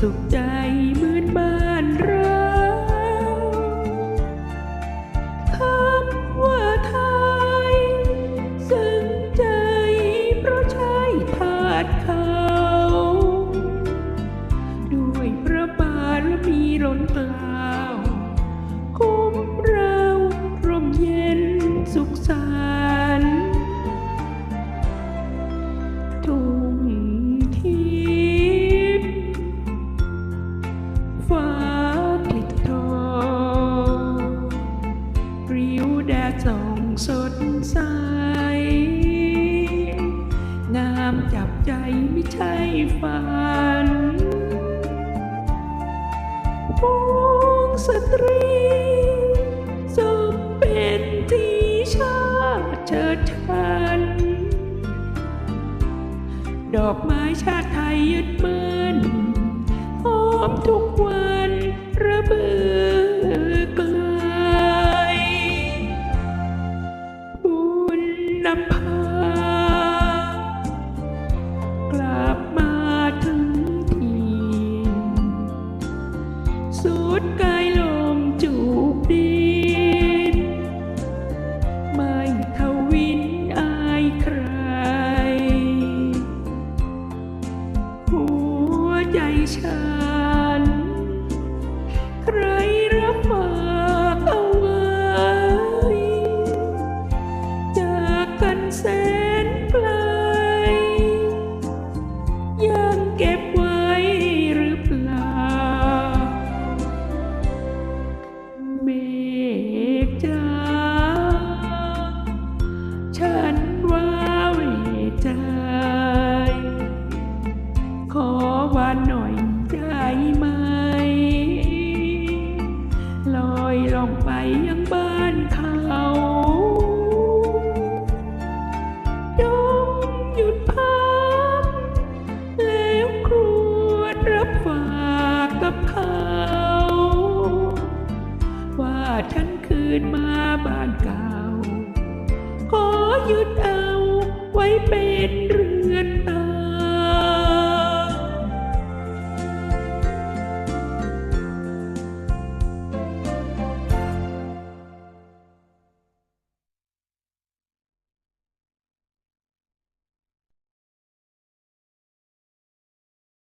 สุขใจเหมือนบ้านเราคำว่าไทย ซึ้งใจเพราะใช้ผาดเขา ด้วยพระบารมีล้นกล้า ฝันพวงสตรีสมเป็นที่ชาติเชิดชัน ดอกไม้ชาติไทยยึดมั่นหอมทุกวันระเบือ ฉัน ใครรับมา รับฝากกับเขา ว่าฉันคืนมาบ้านเก่า ขอยึดเอาไว้เป็น